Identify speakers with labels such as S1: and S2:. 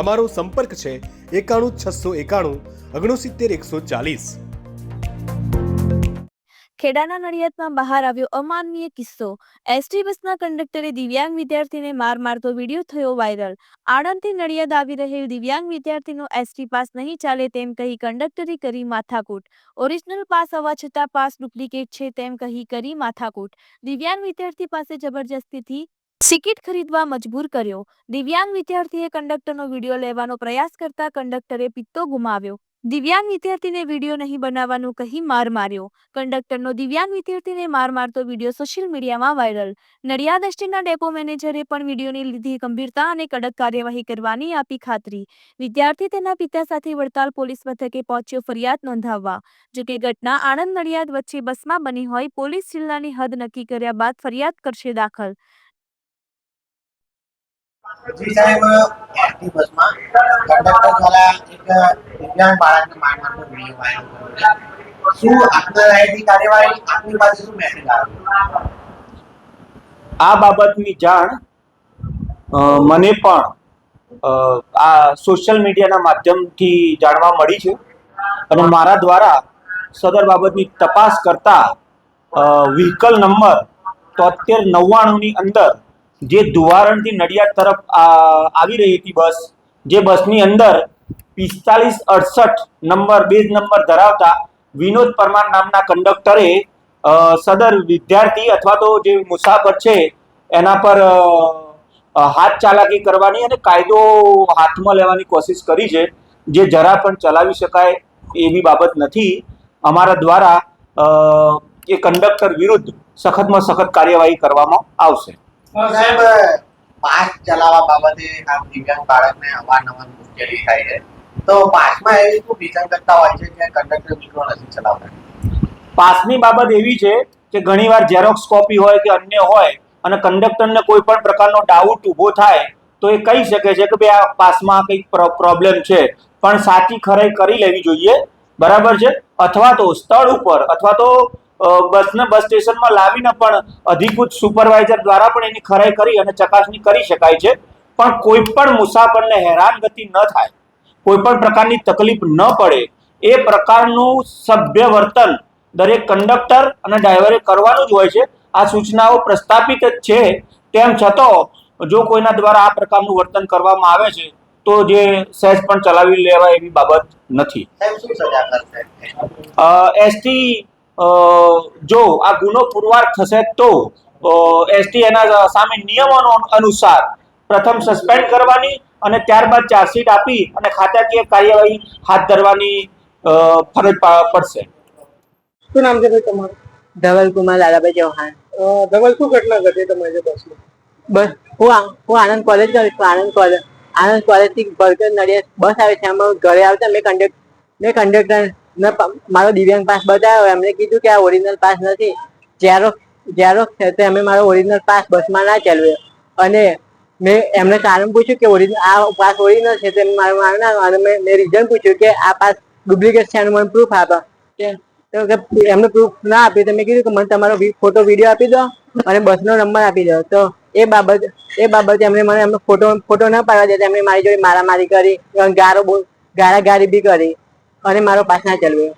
S1: અમારો સંપર્ક છે એકાણું છસો એકાણું ઓગણસિત્તેર એકસો ચાલીસ.
S2: ખેડાના નડિયાદમાં બહાર આવ્યો અમાનવીય કિસ્સો. એસટી બસના કંડક્ટરે દિવ્યાંગ વિદ્યાર્થીને માર મારતો વીડિયો થયો વાયરલ. આણંદથી નડિયાદ આવી રહેલ દિવ્યાંગ વિદ્યાર્થીનો એસટી પાસ નહીં ચાલે તેમ કહી કંડક્ટરે કરી માથાકૂટ. ઓરિજિનલ પાસ હોવા છતાં પાસ ડુપ્લિકેટ છે તેમ કહી કરી માથાકૂટ. દિવ્યાંગ વિદ્યાર્થી પાસે જબરજસ્તીથી ટિકિટ ખરીદવા મજબૂર કર્યો. દિવ્યાંગ વિદ્યાર્થીએ કંડક્ટરનો વીડિયો લેવાનો પ્રયાસ કરતા કંડક્ટરે પિત્તો ગુમાવ્યો. દિવ્યાંગ વિદ્યાર્થીને વીડિયો નહીં બનાવવાનું કહી માર માર્યો. કંડક્ટરનો દિવ્યાંગ વિદ્યાર્થીને માર મારતો વીડિયો સોશિયલ મીડિયામાં વાયરલ. નડિયાદ એસટીના ડેપો મેનેજરે પણ વિડીયોની લીધી ગંભીરતા અને કડક કાર્યવાહી કરવાની આપી ખાતરી. વિદ્યાર્થી તેના પિતા સાથે વડતાલ પોલીસ મથકે પહોંચ્યો ફરિયાદ નોંધાવવા. જોકે ઘટના આણંદ નડિયાદ વચ્ચે બસમાં બની હોય, પોલીસ જિલ્લાની હદ નક્કી કર્યા બાદ ફરિયાદ કરશે દાખલ.
S3: જી સાહેબ એસટી બસમાં કંડક્ટર દ્વારા એક દિવ્યાંગ બાળકને માર મારનો વીડિયો શું આપના રાયની કાર્યવાહી? આપની પાસે શું મેસેજ આવ્યો
S4: આ બાબતની જાણ મને પણ આ સોશિયલ મીડિયાના માધ્યમથી જાણવા મળી છે. અને મારા દ્વારા સદર બાબતની તપાસ કરતા વ્હીકલ નંબર તોતેર નવ્વાણુંની અંદર જે ધુવારણથી નડિયાદ તરફ આવી રહી હતી બસ, જે બસની અંદર પિસ્તાલીસ અડસઠ નંબર, બેઝ નંબર ધરાવતા વિનોદ પરમાર નામના કંડક્ટરે સદર વિદ્યાર્થી અથવા તો જે મુસાફર છે, એના પર હાથ ચાલાકી કરવાની અને કાયદો હાથમાં લેવાની કોશિશ કરી છે, જે જરા પણ ચલાવી શકાય એવી બાબત નથી. અમારા દ્વારા એ કંડક્ટર વિરુદ્ધ સખતમાં સખત કાર્યવાહી કરવામાં આવશે.
S3: સાહેબ. પાસ ચલાવવા બાબતે આમ દિવ્યાંગ બાળકને અવારનવાર મુશ્કેલી થાય છે. તો પાસમાં એવી શું વિસંગતતા હોય છે કે કંડક્ટર મિત્રો નથી ચલાવતા?
S4: પાસની બાબત એવી છે કે ઘણીવાર ઝેરોક્સ કોપી હોય કે અન્ય હોય અને કંડક્ટરને કોઈ પણ પ્રકારનો ડાઉટ ઊભો થાય તો એ કહી શકે છે કે ભાઈ આ પાસમાં કંઈક પ્રોબ્લેમ છે. પણ સાચી ખરાઈ કરી લેવી જોઈએ. બરાબર છે? અથવા તો સ્થળ ઉપર અથવા તો બસને બસ સ્ટેશનમાં લાવીને પણ અધિકૃત સુપરવાઇઝર દ્વારા પણ એની ખરાઈ કરી અને ચકાસણી કરી શકાય છે. પણ કોઈ પણ મુસાફરને હેરાનગતિ ન થાય. કોઈ પણ પ્રકારની તકલીફ ન પડે. એ પ્રકારનું સભ્ય વર્તન દરેક કંડક્ટર અને ડ્રાઈવરે કરવાનું જ હોય છે. આ સૂચનાઓ પ્રસ્થાપિત જ છે. તેમ છતાં જો કોઈના દ્વારા આ પ્રકારનું વર્તન કરવામાં આવે છે તો જે સહેજ પણ ચલાવી લેવાય એવી બાબત નથી. એસટી જો આ ગુનો પુરવાર થશે તો એસટી એના સામે નિયમોનો અનુસાર પ્રથમ સસ્પેન્ડ કરવાની અને ત્યારબાદ ચાર્જશીટ આપી અને ખાતાકીય કાર્યવાહી હાથ ધરવાની ફરજ પડશે.
S5: શું નામ છે ભાઈ તમારું?
S6: ધવલ કુમાર લાલાભાઈ ચૌહાણ.
S5: ધવલ શું ઘટના ઘટી તમારી બસમાં?
S6: બસ હું હું આનંદ કોલેજ કરું છું આનંદ કોલેજ આનંદ કોલેજથી બર્ગર નડિયાદ બસ આવે છે આમાં ઘરે આવતા મેં કંડક્ટ મેં કંડક્ટર ને પ- મારો દિવ્યાંગ પાસ બતાવ્યો એમને કીધું કે આ ઓરિજિનલ પાસ નથી. ઝેરોક્સ ઝેરોક્સ છે તો એમને મારો ઓરિજિનલ પાસ બસમાં ના ચાલ્યો. અને મેં એમને કારણ પૂછ્યું કે ઓરિજિનલ આ પાસ ઓરિજિનલ છે તે મારું મારું ના અને મેં મેં રીઝન પૂછ્યું કે આ પાસ ડુપ્લિકેટ છે એનું મને પ્રૂફ આપો. કે એમને પ્રૂફ ના આપ્યું તો મેં કીધું કે મને તમારો ફોટો વીડિયો આપી દો અને બસનો નંબર આપી દો. તો એ બાબત એ બાબતે એમને મને એમનો ફોટો ફોટો ના પાડવા દેતા એમને મારી જોડે મારામારી કરી ગારો ગારા ગાળાગાળી બી કરી. અને મારો પાછા ચલાવ્યો